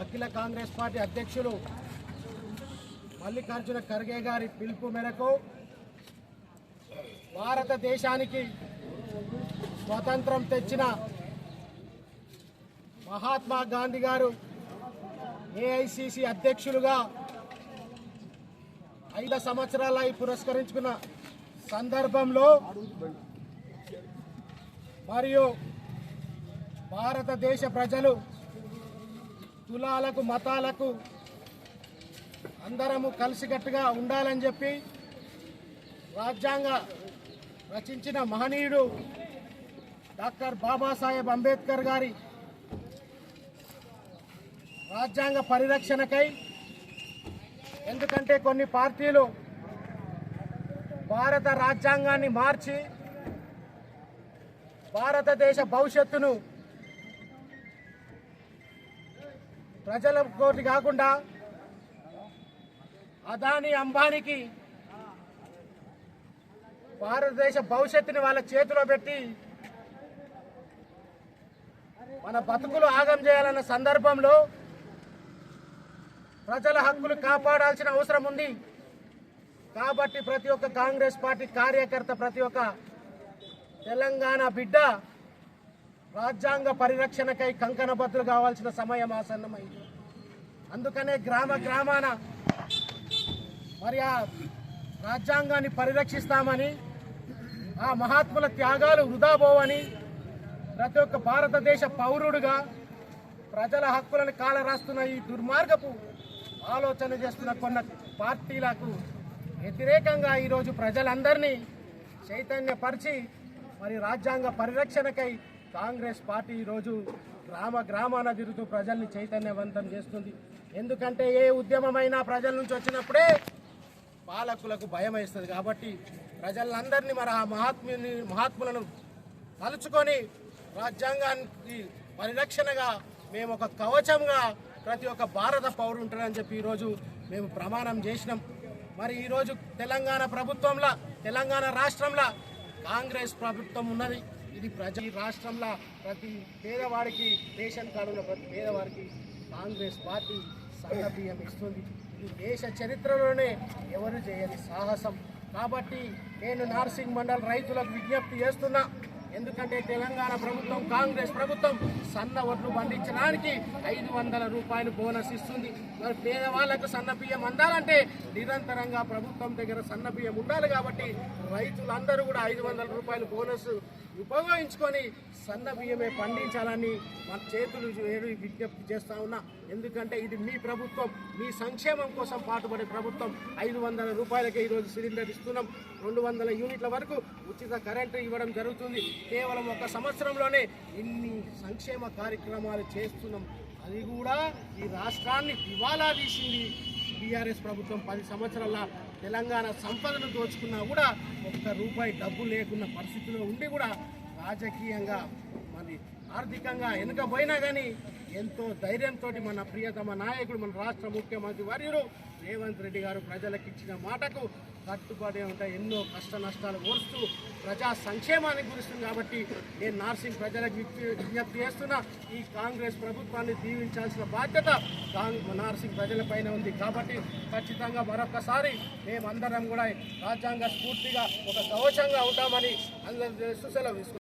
అఖిల Congress party అధ్యక్షులు మల్లికార్జున ఖర్గే గారి పిలుపు మేరకు భారతదేశానికి స్వతంత్రం తెచ్చిన మహాత్మా గాంధీ గారు ఏఐసిసి అధ్యక్షులుగా ఐదు సంవత్సరాలై పురస్కరించుకున్న సందర్భంలో మరియు భారతదేశ ప్రజలు కులాలకు మతాలకు అందరము కలిసికట్టుగా ఉండాలని చెప్పి రాజ్యాంగ రచించిన మహనీయుడు డాక్టర్ బాబాసాహెబ్ అంబేద్కర్ గారి రాజ్యాంగ పరిరక్షణకై ఎందుకంటే కొన్ని పార్టీలు భారత రాజ్యాంగాన్ని మార్చి భారతదేశ భవిష్యత్తును ప్రజల కోటి కాకుండా అదాని అంబానీకి భారతదేశ భవిష్యత్తుని వాళ్ళ చేతిలో పెట్టి మన బతుకులు ఆగం చేయాలన్న సందర్భంలో ప్రజల హక్కులు కాపాడాల్సిన అవసరం ఉంది. కాబట్టి ప్రతి ఒక్క కాంగ్రెస్ పార్టీ కార్యకర్త ప్రతి ఒక్క తెలంగాణ బిడ్డ రాజ్యాంగ పరిరక్షణకై కంకణబద్దులు కావాల్సిన సమయం ఆసన్నమైంది. అందుకనే గ్రామ గ్రామాన మరి ఆ రాజ్యాంగాన్ని పరిరక్షిస్తామని ఆ మహాత్ముల త్యాగాలు వృధా పోవని ప్రతి ఒక్క భారతదేశ పౌరుడుగా ప్రజల హక్కులను కాలరాస్తున్న ఈ దుర్మార్గపు ఆలోచన చేస్తున్న కొన్ని పార్టీలకు వ్యతిరేకంగా ఈరోజు ప్రజలందరినీ చైతన్యపరిచి మరి రాజ్యాంగ పరిరక్షణకై కాంగ్రెస్ పార్టీ ఈరోజు గ్రామ గ్రామాన తిరుగుతూ ప్రజల్ని చైతన్యవంతం చేస్తుంది. ఎందుకంటే ఏ ఉద్యమమైనా ప్రజల నుంచి వచ్చినప్పుడే పాలకులకు భయం వేస్తుంది కాబట్టి ప్రజలందరినీ మరి ఆ మహాత్ముని మహాత్ములను తలుచుకొని రాజ్యాంగానికి పరిరక్షణగా మేము ఒక కవచంగా ప్రతి ఒక్క భారత పౌరుడు ఉంటారని చెప్పి ఈరోజు మేము ప్రమాణం చేసినాం. మరి ఈరోజు తెలంగాణ ప్రభుత్వంలో తెలంగాణ రాష్ట్రంలో కాంగ్రెస్ ప్రభుత్వం ఉన్నది. ఇది ప్రజ ఈ రాష్ట్రంలో ప్రతి పేదవాడికి రేషన్ కార్డు ఉన్న ప్రతి పేదవాడికి కాంగ్రెస్ పార్టీ సన్న బియ్యం ఇస్తుంది. ఇది దేశ చరిత్రలోనే ఎవరు చేయని సాహసం. కాబట్టి నేను నార్సింగ్ మండల్ రైతులకు విజ్ఞప్తి చేస్తున్నా. ఎందుకంటే తెలంగాణ ప్రభుత్వం కాంగ్రెస్ ప్రభుత్వం సన్న ఒడ్లు పండించడానికి ఐదు వందల రూపాయలు బోనస్ ఇస్తుంది. మరి పేదవాళ్ళకు సన్న బియ్యం అందాలంటే నిరంతరంగా ప్రభుత్వం దగ్గర సన్న బియ్యం ఉండాలి కాబట్టి రైతులందరూ కూడా ఐదు వందల రూపాయలు బోనస్ ఉపయోగించుకొని సన్న బియ్యమే పండించాలని మన చేతులు ఏడు విజ్ఞప్తి చేస్తా ఉన్నా. ఎందుకంటే ఇది మీ ప్రభుత్వం మీ సంక్షేమం కోసం పాటుపడే ప్రభుత్వం. ఐదు వందల రూపాయలకే ఈరోజు సిలిండర్ ఇస్తున్నాం. రెండు వందల యూనిట్ల వరకు ఉచిత కరెంటు ఇవ్వడం జరుగుతుంది. కేవలం ఒక సంవత్సరంలోనే ఇన్ని సంక్షేమ కార్యక్రమాలు చేస్తున్నాం. అది కూడా ఈ రాష్ట్రాన్ని దివాలా తీసింది బీఆర్ఎస్ ప్రభుత్వం. పది సంవత్సరాల తెలంగాణ సంపదను దోచుకున్నా కూడా ఒక్క రూపాయి డబ్బు లేకున్న పరిస్థితిలో ఉండి కూడా రాజకీయంగా మరి ఆర్థికంగా వెనుకపోయినా కానీ ఎంతో ధైర్యంతో మన ప్రియతమ నాయకుడు మన రాష్ట్ర ముఖ్యమంత్రి వర్యుడు రేవంత్ రెడ్డి గారు ప్రజలకు ఇచ్చిన మాటకు కట్టుబడి ఉంటాయి ఎన్నో కష్ట నష్టాలు ఓర్స్తూ ప్రజా సంక్షేమానికి గురిస్తుంది కాబట్టి నేను నార్సింగ్ ప్రజలకు విజ్ఞప్తి చేస్తున్నా ఈ కాంగ్రెస్ ప్రభుత్వాన్ని దీవించాల్సిన బాధ్యత నార్సింగ్ ప్రజలపైన ఉంది కాబట్టి ఖచ్చితంగా మరొకసారి మేమందరం కూడా రాజ్యాంగ స్ఫూర్తిగా ఒక కవచంగా ఉంటామని అందరూ సెలవు